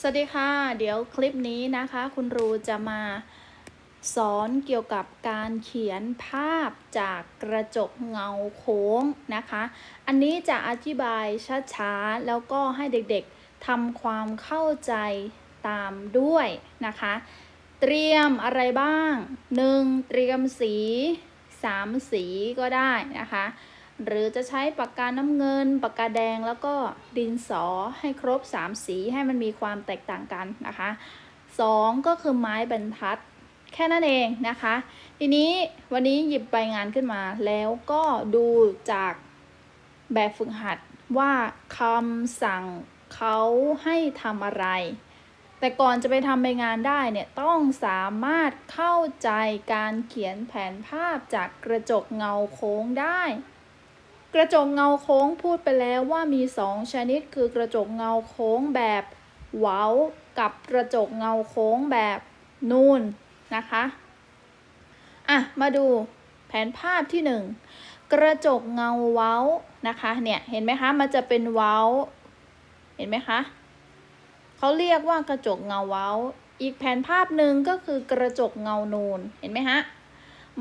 สวัสดีค่ะ เดี๋ยวคลิปนี้นะคะ คุณรูจะมาสอนเกี่ยวกับการเขียนภาพจากกระจกเงาโค้งนะคะ อันนี้จะอธิบายช้าๆ แล้วก็ให้เด็กๆทำความเข้าใจตามด้วยนะคะ เตรียมอะไรบ้าง 1. เตรียมสี 3 สีก็ได้นะคะ หรือจะใช้ปากกาน้ำเงิน ปากกาแดงแล้วก็ดินสอให้ครบ 3 สีให้มันมีความแตกต่างกันนะคะ 2 ก็คือไม้บรรทัด แค่นั้นเองนะคะ ทีนี้วันนี้หยิบใบงานขึ้นมา แล้วก็ดูจากแบบฝึกหัดว่าคำสั่งเขาให้ทำอะไร แต่ก่อนจะไปทำใบงานได้เนี่ยต้องสามารถเข้าใจการเขียนแผนภาพจากกระจกเงาโค้งได้ กระจกเงาโค้งพูดไปแล้วว่ามีสองชนิด คือกระจกเงาโค้งแบบเว้า กับกระจกเงาโค้งแบบนูนนะคะอะมาดูแผนภาพที่หนึ่งกระจกเงาเว้านะคะเนี่ยเห็นไหมคะมันจะเป็นเว้า เห็นไหมคะเขาเรียกว่ากระจกเงาเว้า อีกแผนภาพหนึ่งก็คือกระจกเงานูนเห็นไหมฮะ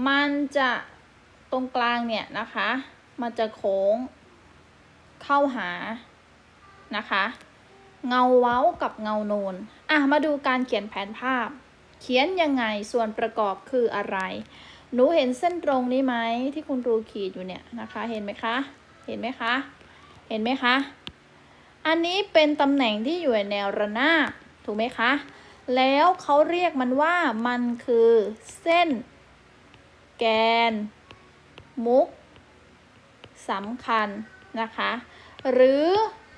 มันจะตรงกลางเนี่ยนะคะ มันจะโค้งเข้าหานะคะ เงาเว้ากับเงาโนนอะมาดูการเขียนแผนภาพ เขียนยังไงส่วนประกอบคืออะไร หนูเห็นเส้นตรงนี้ไหมที่คุณครูขีดอยู่เนี่ยนะคะ เห็นไหมคะ เห็นไหมคะ เห็นไหมคะ อันนี้เป็นตำแหน่งที่อยู่ในแนวระนาบถูกไหมคะ แล้วเขาเรียกมันว่ามันคือเส้น แกน มุก สำคัญนะคะ หรือ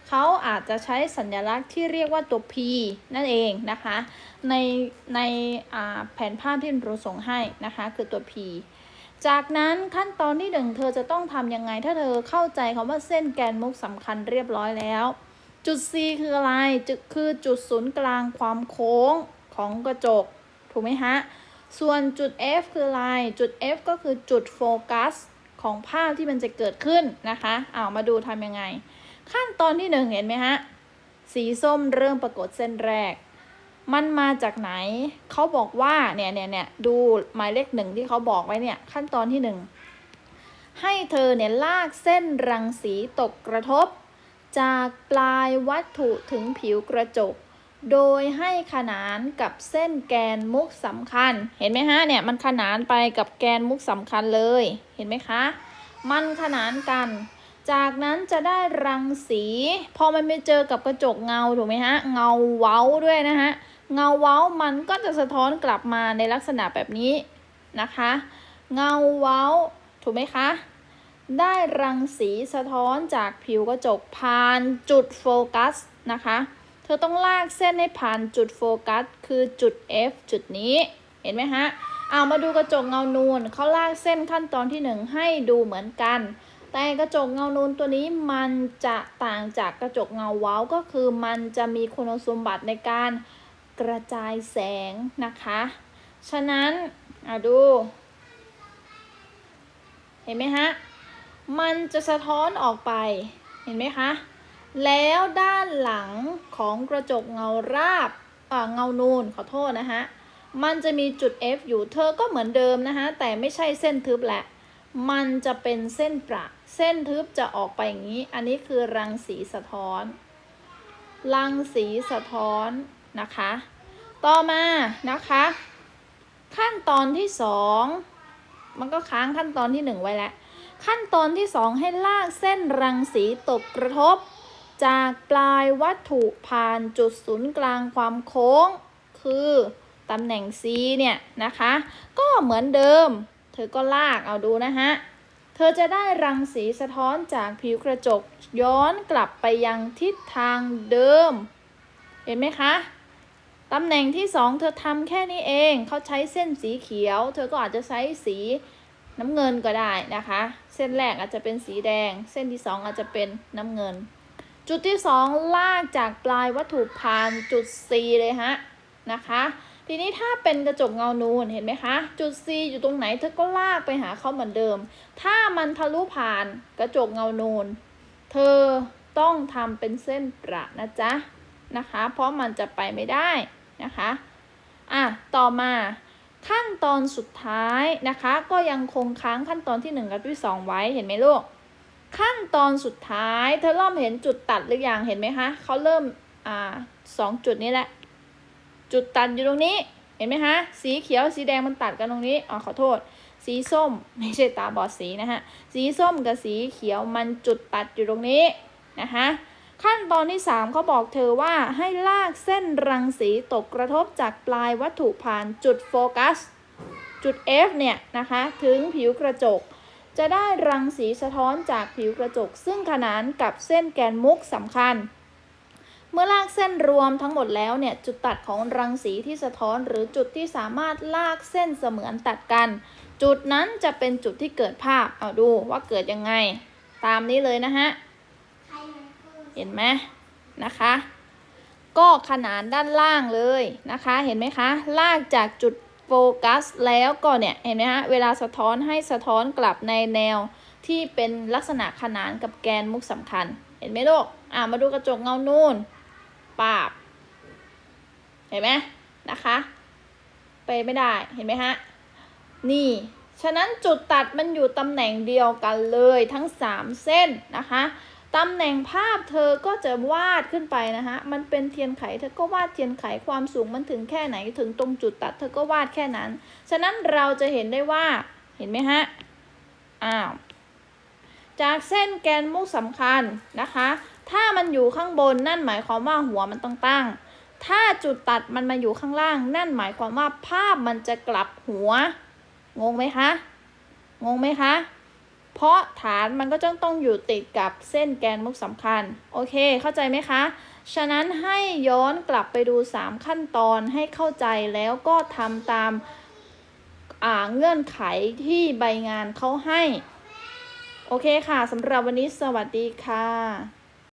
เขาอาจจะใช้สัญลักษณ์ที่เรียกว่าตัว P นั่นเองนะคะ ในในแผนภาพที่เราส่งให้นะคะคือตัว P จากนั้นขั้นตอนที่หนึ่งเธอจะต้องทำยังไง ถ้าเธอเข้าใจคำว่าเส้นแกนมุกสำคัญเรียบร้อยแล้ว จุด C คืออะไรจุดคือจุดศูนย์กลางความโค้งของกระจก ถูกไหมฮะ ส่วนจุด F คืออะไร จุด F ก็คือจุดโฟกัส ของภาพที่มันจะเกิดขึ้นนะคะเอามาดูทำยังไง ขั้นตอนที่หนึ่งเห็นไหมฮะ สีส้มเริ่มปรากฏเส้นแรก มันมาจากไหน เขาบอกว่าเนี่ยเนี่ยเนี่ยดูหมายเลขหนึ่งที่เขาบอกไว้เนี่ยขั้นตอนที่หนึ่งให้เธอเนี่ยลากเส้นรังสีตกกระทบ จากปลายวัตถุถึงผิวกระจก โดยให้ขนานกับเส้นแกนมุกสำคัญ เห็นไหมฮะเนี่ยมันขนานไปกับแกนมุกสำคัญเลย เห็นไหมคะ มันขนานกัน จากนั้นจะได้รังสี พอมันไปเจอกับกระจกเงาถูกไหมฮะ เงาเว้าด้วยนะฮะ เงาเว้ามันก็จะสะท้อนกลับมาในลักษณะแบบนี้นะคะ เงาเว้าถูกไหมคะได้รังสีสะท้อนจากผิวกระจกผ่านจุดโฟกัสนะคะ เธอต้องลากเส้นให้ผ่านจุดโฟกัส คือจุด F จุดนี้ เห็นไหมฮะ เอามาดูกระจกเงานูนเขาลากเส้นขั้นตอนที่หนึ่งให้ดูเหมือนกัน แต่กระจกเงานูนตัวนี้มันจะต่างจากกระจกเงาเว้าก็คือมันจะมีคุณสมบัติในการกระจายแสงนะคะ ฉะนั้นอะดู เห็นไหมฮะ มันจะสะท้อนออกไป เห็นไหมคะ แล้วด้านหลังของกระจกเงาราบเงานูนขอโทษนะฮะมันจะมีจุด F อยู่เธอก็เหมือนเดิมนะคะแต่ไม่ใช่เส้นทึบแหละ มันจะเป็นเส้นประ เส้นทึบจะออกไปอย่างนี้ อันนี้คือรังสีสะท้อน รังสีสะท้อนนะคะ ต่อมานะคะ ขั้นตอนที่สองมันก็ค้างขั้นตอนที่หนึ่งไว้แล้ว ขั้นตอนที่สองให้ลากเส้นรังสีตกกระทบ จากปลายวัตถุผ่านจุดศูนย์กลางความโค้ง คือตำแหน่ง C เนี่ยนะคะ ก็เหมือนเดิม เธอก็ลากเอาดูนะฮะ เธอจะได้รังสีสะท้อนจากผิวกระจกย้อนกลับไปยังทิศทางเดิม เห็นไหมคะตำแหน่งที่สองเธอทำแค่นี้เอง เขาใช้เส้นสีเขียว เธอก็อาจจะใช้สีน้ำเงินก็ได้นะคะ เส้นแรกอาจจะเป็นสีแดง เส้นที่สองอาจจะเป็นน้ำเงิน จุดที่สองลากจากปลายวัตถุผ่านจุด C เลยฮะนะคะ ทีนี้ถ้าเป็นกระจกเงานูนเห็นไหมคะ จุด C อยู่ตรงไหนเธอก็ลากไปหาเขาเหมือนเดิม ถ้ามันทะลุผ่านกระจกเงานูน เธอต้องทำเป็นเส้นประนะจ๊ะนะคะ เพราะมันจะไปไม่ได้นะคะอะต่อมาขั้นตอนสุดท้ายนะคะ ก็ยังคงค้างขั้นตอนที่ 1 กับที่ 2 ไว้เห็นไหมลูก ขั้นตอนสุดท้ายเธอเริ่มเห็นจุดตัดหรือยังเห็นไหมคะเขาเริ่มอ่าสองจุดนี้แหละ จุดตัดอยู่ตรงนี้เห็นไหมคะสีเขียวสีแดงมันตัดกันตรงนี้อ๋อขอโทษ สีส้มไม่ใช่ตาบอดสีนะฮะสีส้มกับสีเขียวมันจุดตัดอยู่ตรงนี้นะคะขั้นตอนที่ 3เขาบอกเธอว่าให้ลากเส้นรังสีตกกระทบจากปลายวัตถุผ่านจุดโฟกัส จุด F เนี่ยนะคะ ถึงผิวกระจก จะได้รังสีสะท้อนจากผิวกระจก ซึ่งขนานกับเส้นแกนมุกสำคัญ เมื่อลากเส้นรวมทั้งหมดแล้วเนี่ยจุดตัดของรังสีที่สะท้อนหรือจุดที่สามารถลากเส้นเสมือนตัดกัน จุดนั้นจะเป็นจุดที่เกิดภาพเอาดูว่าเกิดยังไง ตามนี้เลยนะฮะเห็นไหมนะคะ ก็ขนานด้านล่างเลยนะคะ เห็นไหมคะ ลากจากจุด โฟกัสแล้วก็เนี่ยเห็นไหมฮะเวลาสะท้อนให้สะท้อนกลับในแนวที่เป็นลักษณะขนานกับแกนมุกสำคัญ เห็นไหมลูกอ่ามาดูกระจกเงานูนปาบ เห็นไหมนะคะ ไปไม่ได้เห็นไหมฮะนี่ ฉะนั้นจุดตัดมันอยู่ตำแหน่งเดียวกันเลยทั้ง 3 เส้นนะคะ ตำแหน่งภาพเธอก็จะวาดขึ้นไปนะคะ มันเป็นเทียนไขเธอก็วาดเทียนไขความสูงมันถึงแค่ไหนถึงตรงจุดตัด เธอก็วาดแค่นั้น ฉะนั้นเราจะเห็นได้ว่า เห็นไหมฮะ อ้าว จากเส้นแกนมุกสำคัญนะคะ ถ้ามันอยู่ข้างบนนั่นหมายความว่าหัวมันต้องตั้ง ถ้าจุดตัดมันมาอยู่ข้างล่าง นั่นหมายความว่าภาพมันจะกลับหัว งงไหมคะ งงไหมคะ เพราะฐานมันก็จะต้องอยู่ติดกับเส้นแกนมุกสำคัญ โอเค เข้าใจไหมคะ ฉะนั้นให้ย้อนกลับไปดู 3 ขั้นตอนให้เข้าใจแล้วก็ทำตามอ่าเงื่อนไขที่ใบงานเขาให้ โอเคค่ะสำหรับวันนี้สวัสดีค่ะ